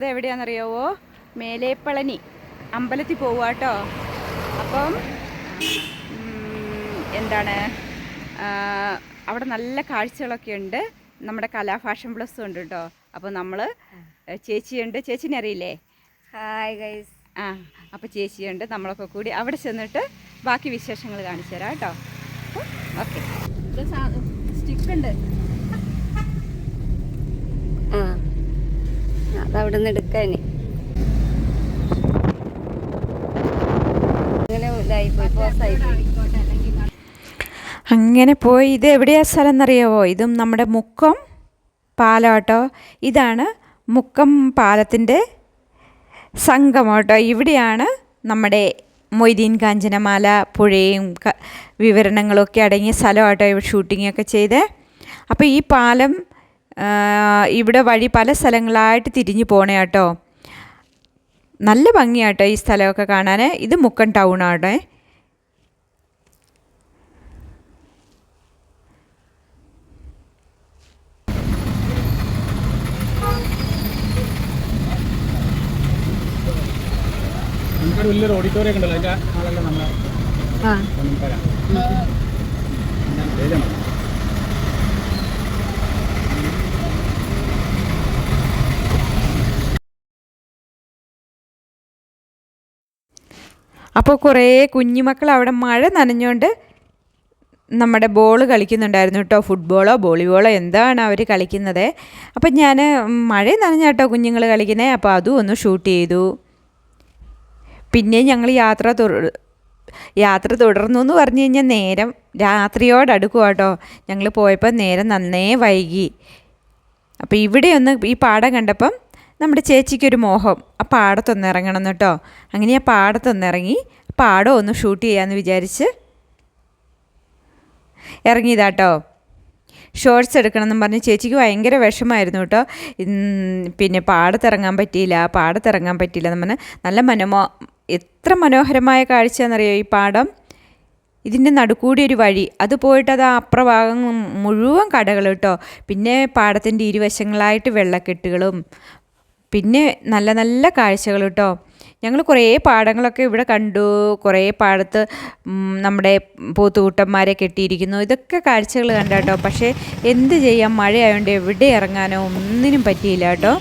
ഇത് എവിടെയാണെന്നറിയാവോ മേലേപ്പളനി അമ്പലത്തിൽ പോവുക കേട്ടോ അപ്പം എന്താണ് അവിടെ നല്ല കാഴ്ചകളൊക്കെ ഉണ്ട്. നമ്മുടെ കലാഭാഷൻ പ്ലസ് ഉണ്ട് കേട്ടോ. അപ്പോൾ നമ്മൾ ചേച്ചിയുണ്ട്. ചേച്ചിനെ അറിയില്ലേ? ഹായ് ഗൈസ് ആ അപ്പോൾ ചേച്ചിയുണ്ട് നമ്മളൊക്കെ കൂടി അവിടെ ചെന്നിട്ട് ബാക്കി വിശേഷങ്ങൾ കാണിച്ചു തരാം കേട്ടോ. ഓക്കെ. സ്റ്റിക്ക് ഉണ്ട് ആ. അതവിടെ നിന്ന് എടുക്കാൻ അങ്ങനെ ഇതായി പോയി അങ്ങനെ പോയി. ഇത് എവിടെയാ സ്ഥലം എന്നറിയാവോ ഇതും നമ്മുടെ മുക്കം പാലം ഇതാണ് മുക്കം പാലത്തിന്റെ സംഘം കേട്ടോ ഇവിടെയാണ് നമ്മുടെ മൊയ്തീൻ കാഞ്ചനമാല പുഴയും വിവരണങ്ങളൊക്കെ അടങ്ങിയ സ്ഥലമാട്ടോ ഇവിടെ ഷൂട്ടിങ്ങൊക്കെ ചെയ്തേ. അപ്പോൾ ഈ പാലം ഇവിടെ വഴി പല സ്ഥലങ്ങളായിട്ട് തിരിഞ്ഞു പോണേ കേട്ടോ നല്ല ഭംഗിയാട്ടോ ഈ സ്ഥലമൊക്കെ കാണാൻ ഇത് മുക്കൻ ടൗൺ വലിയൊരു ഓഡിറ്റോറിയം ഉണ്ടല്ലോ. അതിന്റെ ആളെല്ലാം നമ്മളെ ആ നമുക്കറിയാം ഞാൻ പേരാണ് അപ്പോൾ കുറേ കുഞ്ഞുമക്കൾ അവിടെ മഴ നനഞ്ഞുകൊണ്ട് നമ്മുടെ ബോൾ കളിക്കുന്നുണ്ടായിരുന്നു കേട്ടോ. ഫുട്ബോളോ വോളിബോളോ എന്താണ് അവർ കളിക്കുന്നത്. അപ്പം ഞാൻ മഴ നനഞ്ഞ കേട്ടോ കുഞ്ഞുങ്ങൾ കളിക്കുന്നത് അപ്പോൾ അതും ഒന്ന് ഷൂട്ട് ചെയ്തു. പിന്നെ ഞങ്ങൾ യാത്ര യാത്ര തുടർന്നു എന്ന് പറഞ്ഞു കഴിഞ്ഞാൽ നേരം രാത്രിയോടടുക്കുക കേട്ടോ. ഞങ്ങൾ പോയപ്പോൾ നേരം നന്നേ വൈകി. അപ്പോൾ ഇവിടെ ഒന്ന് ഈ പാടം കണ്ടപ്പം നമ്മുടെ ചേച്ചിക്കൊരു മോഹം. ആ പാടത്തൊന്ന് ഇറങ്ങണം കേട്ടോ അങ്ങനെ ആ പാടത്തൊന്ന് ഇറങ്ങി പാടം ഒന്ന് ഷൂട്ട് ചെയ്യാമെന്ന് വിചാരിച്ച് ഇറങ്ങിയതാട്ടോ ഷോർട്സ് എടുക്കണമെന്നും പറഞ്ഞ് ചേച്ചിക്ക് ഭയങ്കര വിഷമായിരുന്നു കേട്ടോ പിന്നെ പാടത്തിറങ്ങാൻ പറ്റിയില്ല പാടത്തിറങ്ങാൻ പറ്റിയില്ല എന്ന് പറഞ്ഞാൽ നല്ല മനമോ എത്ര മനോഹരമായ കാഴ്ചയാണെന്നറിയോ ഈ പാടം? ഇതിന്റെ നടുക്കൂടി ഒരു വഴി. അത് പോയിട്ട് അത് അപ്രഭാഗം മുഴുവൻ കടകൾ കേട്ടോ പിന്നെ പാടത്തിന്റെ ഇരുവശങ്ങളായിട്ട് വെള്ളക്കെട്ടുകളും പിന്നെ നല്ല നല്ല കാഴ്ചകൾ കേട്ടോ ഞങ്ങൾ കുറേ പാടങ്ങളൊക്കെ ഇവിടെ കണ്ടു. കുറേ പാടത്ത് നമ്മുടെ പോത്തുകൂട്ടന്മാരെ കെട്ടിയിരിക്കുന്നു. ഇതൊക്കെ കാഴ്ചകൾ കണ്ട കേട്ടോ പക്ഷേ എന്ത് ചെയ്യാം? മഴയായതുകൊണ്ട് എവിടെ ഇറങ്ങാനോ ഒന്നിനും പറ്റിയില്ല കേട്ടോ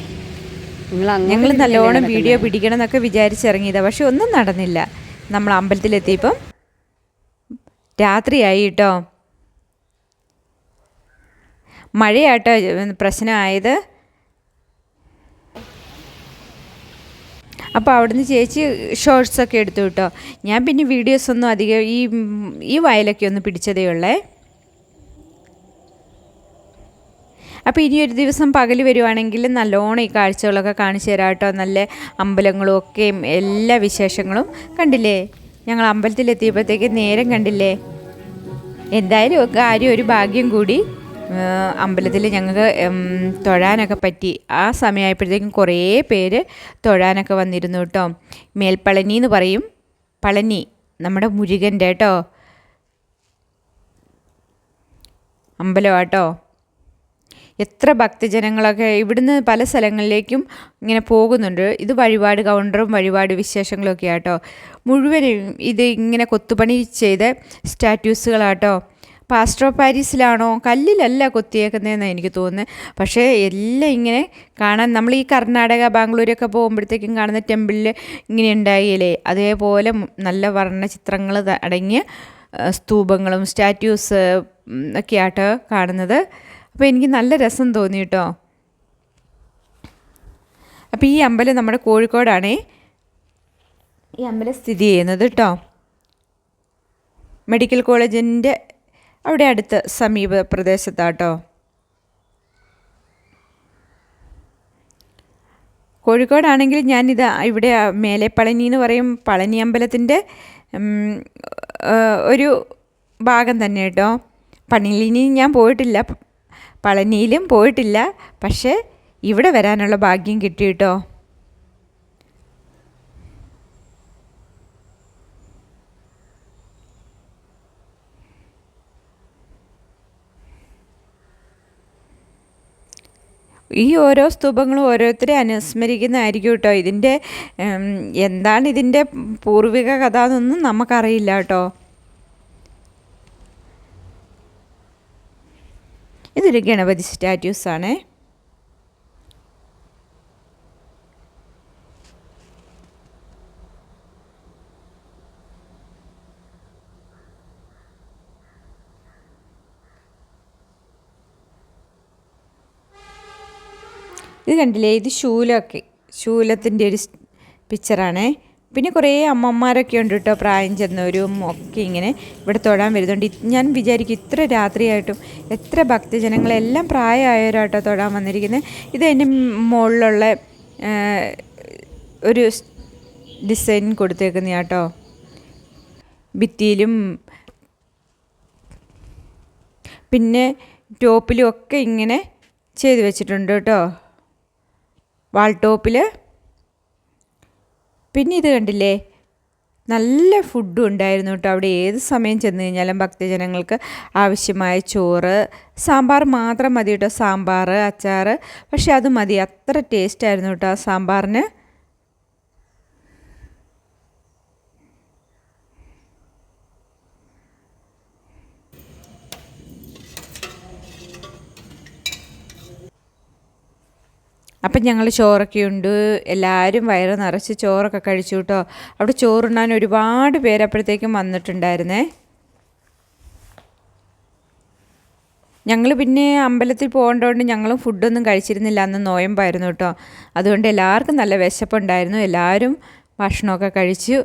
ഞങ്ങൾ നല്ലോണം? വീഡിയോ പിടിക്കണം എന്നൊക്കെ വിചാരിച്ചിറങ്ങിയതാണ് പക്ഷെ ഒന്നും നടന്നില്ല. നമ്മൾ അമ്പലത്തിലെത്തിയപ്പം രാത്രിയായി കേട്ടോ മഴയാട്ടോ പ്രശ്നമായത്. അപ്പോൾ അവിടുന്ന് ചേച്ചി ഷോർട്സൊക്കെ എടുത്തു കേട്ടോ ഞാൻ പിന്നെ വീഡിയോസ് ഒന്നും അധികം ഈ ഈ വയലൊക്കെ ഒന്ന് പിടിച്ചതേ ഉള്ളേ. അപ്പോൾ ഇനി ഒരു ദിവസം പകൽ വരുവാണെങ്കിൽ നല്ലോണം ഈ കാഴ്ചകളൊക്കെ കാണിച്ചു തരാം കേട്ടോ നല്ല അമ്പലങ്ങളും ഒക്കെയും എല്ലാ വിശേഷങ്ങളും കണ്ടില്ലേ? ഞങ്ങൾ അമ്പലത്തിലെത്തിയപ്പോഴത്തേക്ക് നേരം കണ്ടില്ലേ? എന്തായാലും കാര്യം ഒരു ഭാഗ്യം കൂടി. അമ്പലത്തിൽ ഞങ്ങൾക്ക് തൊഴാനൊക്കെ പറ്റി. ആ സമയമായപ്പോഴത്തേക്കും കുറേ പേര് തൊഴാനൊക്കെ വന്നിരുന്നു കേട്ടോ. മേൽപ്പളനി എന്ന് പറയും. പളനി നമ്മുടെ മുരുകന്റെ കേട്ടോ. അമ്പലമാട്ടോ എത്ര ഭക്തജനങ്ങളൊക്കെ ഇവിടുന്ന് പല സ്ഥലങ്ങളിലേക്കും ഇങ്ങനെ പോകുന്നുണ്ട്. ഇത് വഴിപാട് കൗണ്ടറും വഴിപാട് വിശേഷങ്ങളൊക്കെ ആട്ടോ മുഴുവനും ഇത് ഇങ്ങനെ കൊത്തുപണി ചെയ്ത സ്റ്റാറ്റ്യൂസുകളാട്ടോ ഓഫ് പാരീസിലാണോ? കല്ലിലല്ല കൊത്തിയേക്കുന്നതെന്ന് എനിക്ക് തോന്നുന്നത് പക്ഷേ എല്ലാം ഇങ്ങനെ കാണാൻ നമ്മൾ ഈ കർണാടക ബാംഗ്ലൂരൊക്കെ പോകുമ്പോഴത്തേക്കും കാണുന്ന ടെമ്പിളിൽ ഇങ്ങനെ ഉണ്ടായില്ലേ? അതേപോലെ നല്ല വർണ ചിത്രങ്ങൾ അടങ്ങിയ സ്തൂപങ്ങളും സ്റ്റാറ്റ്യൂസ് ഒക്കെയാട്ടോ കാണുന്നത്. അപ്പോൾ എനിക്ക് നല്ല രസം തോന്നി കേട്ടോ അപ്പോൾ ഈ അമ്പലം നമ്മുടെ കോഴിക്കോടാണേ. ഈ അമ്പലം സ്ഥിതി ചെയ്യുന്നത് കേട്ടോ മെഡിക്കൽ കോളേജിന്റെ അവിടെ അടുത്ത് സമീപ പ്രദേശത്താട്ടോ. കോഴിക്കോടാണെങ്കിൽ ഞാനിത് ഇവിടെ മേലെ പളനി എന്ന് പറയും. പളനി അമ്പലത്തിന്റെ ഒരു ഭാഗം തന്നെ കേട്ടോ. പണിലിനി ഞാൻ പോയിട്ടില്ല. പളനിയിലും പോയിട്ടില്ല. പക്ഷേ ഇവിടെ വരാനുള്ള ഭാഗ്യം കിട്ടി കേട്ടോ. ഈ ഓരോ സ്തൂപങ്ങളും ഓരോരുത്തരെ അനുസ്മരിക്കുന്നതായിരിക്കും കേട്ടോ. ഇതിന്റെ എന്താണ് ഇതിന്റെ പൂർവിക കഥ എന്നൊന്നും നമുക്കറിയില്ല കേട്ടോ. ഇതൊരു ഗണപതി സ്റ്റാറ്റ്യൂസ് ആണേ ഇത് കണ്ടില്ലേ? ഇത് ശൂലമൊക്കെ. ശൂലത്തിന്റെ ഒരു പിക്ചറാണേ പിന്നെ കുറേ അമ്മമാരൊക്കെ ഉണ്ട് കേട്ടോ പ്രായം ചെന്നവരും ഒക്കെ ഇങ്ങനെ ഇവിടെ തൊഴാൻ വരുന്നുണ്ട്. ഞാൻ വിചാരിക്കും ഇത്ര രാത്രിയായിട്ടും എത്ര ഭക്തജനങ്ങളെല്ലാം പ്രായമായവരാട്ടോ തൊഴാൻ വന്നിരിക്കുന്നത് ഇത് എന്റെ മുകളിലുള്ള ഒരു ഡിസൈൻ കൊടുത്തേക്കുന്ന കേട്ടോ ഭിത്തിയിലും പിന്നെ ടോപ്പിലും ഒക്കെ ഇങ്ങനെ ചെയ്തു വെച്ചിട്ടുണ്ട് കേട്ടോ. വാൾ ടോപ്പിൽ പിന്നെ ഇത് കണ്ടില്ലേ? നല്ല ഫുഡും ഉണ്ടായിരുന്നു കേട്ടോ. അവിടെ ഏത് സമയം ചെന്ന് കഴിഞ്ഞാലും ഭക്തജനങ്ങൾക്ക് ആവശ്യമായ ചോറ് സാമ്പാർ മാത്രം മതി കേട്ടോ. സാമ്പാർ അച്ചാർ പക്ഷേ അത് മതി. അത്ര ടേസ്റ്റായിരുന്നു കേട്ടോ ആ സാമ്പാറിന്. അപ്പം ഞങ്ങൾ ചോറൊക്കെ ഉണ്ട് എല്ലാവരും വയറ് നിറച്ച് ചോറൊക്കെ കഴിച്ചു കേട്ടോ. അവിടെ ചോറുണ്ണാൻ ഒരുപാട് പേരപ്പോഴത്തേക്കും വന്നിട്ടുണ്ടായിരുന്നേ. ഞങ്ങൾ പിന്നെ അമ്പലത്തിൽ പോകേണ്ടതുകൊണ്ട് ഞങ്ങളും ഫുഡൊന്നും കഴിച്ചിരുന്നില്ല. അന്ന് നോയമ്പായിരുന്നു കേട്ടോ. അതുകൊണ്ട് എല്ലാവർക്കും നല്ല വിശപ്പുണ്ടായിരുന്നു. എല്ലാവരും ഭക്ഷണമൊക്കെ കഴിച്ചു.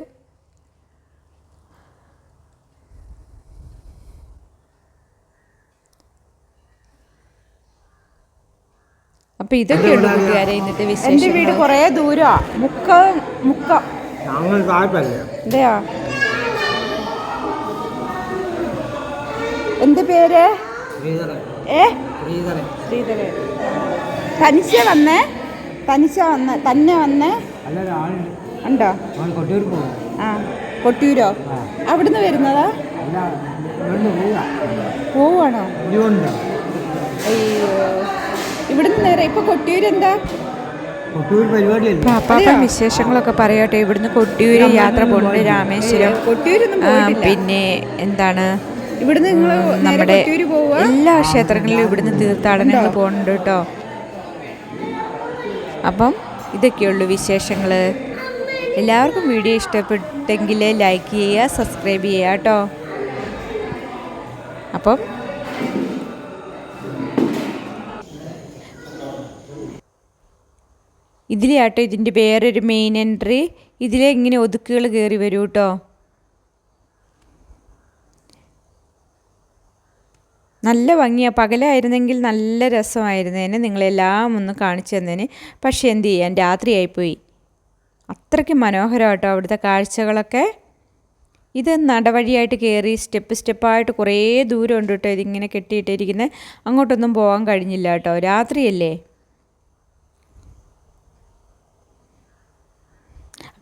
അപ്പോൾ ഇതൊക്കെയുള്ളൂ കൂട്ടുകാരെ ഇന്നത്തെ വിശേഷം എന്റെ വീട് കുറേ ദൂരമാണ് മുക്ക മുക്ക. ഞങ്ങൾ എന്ത് പേര്? ഏ? ശ്രീധരൻ. തനിച്ച വന്നേ? തനിച്ച വന്ന്? തന്നെ വന്നേ? അല്ല ഉണ്ടോ? അവൻ കൊട്ടൂർ പോകും ആ കൊട്ടിയൂരോ? അവിടുന്ന് വരുന്നതാ? അല്ല ഇവിടുന്ന് പോവുക പോവാണോ? അയ്യോ. ഇവിടുന്ന് നേരെ. ഇപ്പൊ കൊട്ടിയൂർ എന്താ? പാപ്പാപ്പൻ വിശേഷങ്ങളൊക്കെ പറയട്ടെ. ഇവിടുന്ന് കൊട്ടിയൂര് യാത്ര പോകുന്നുണ്ട് രാമേശ്വരം. പിന്നെ എന്താണ്? ഇവിടുന്ന് നമ്മുടെ എല്ലാ ക്ഷേത്രങ്ങളിലും ഇവിടുന്ന് തീർത്ഥാടനങ്ങൾ പോകുന്നുണ്ട് കേട്ടോ. അപ്പം ഇതൊക്കെയുള്ളൂ വിശേഷങ്ങൾ എല്ലാവർക്കും വീഡിയോ ഇഷ്ടപ്പെട്ടെങ്കിൽ ലൈക്ക് ചെയ്യുക സബ്സ്ക്രൈബ് ചെയ്യുക കേട്ടോ. അപ്പം ഇതിലെ ആട്ടോ ഇതിന്റെ വേറൊരു മെയിൻ എൻട്രി ഇതിലെ ഇങ്ങനെ ഒതുക്കുകൾ കയറി വരൂ കേട്ടോ നല്ല ഭംഗിയാണ് പകലായിരുന്നെങ്കിൽ നല്ല രസമായിരുന്നേനെ നിങ്ങളെല്ലാം ഒന്ന് കാണിച്ചു തന്നേന് പക്ഷേ എന്ത് ചെയ്യാൻ? രാത്രിയായിപ്പോയി അത്രയ്ക്ക് മനോഹരമാട്ടോ അവിടുത്തെ കാഴ്ചകളൊക്കെ. ഇത് നടവഴിയായിട്ട് കയറി സ്റ്റെപ്പ് സ്റ്റെപ്പായിട്ട് കുറേ ദൂരം ഉണ്ട് കേട്ടോ ഇതിങ്ങനെ കെട്ടിയിട്ടിരിക്കുന്നത് അങ്ങോട്ടൊന്നും പോകാൻ കഴിഞ്ഞില്ല കേട്ടോ രാത്രിയല്ലേ?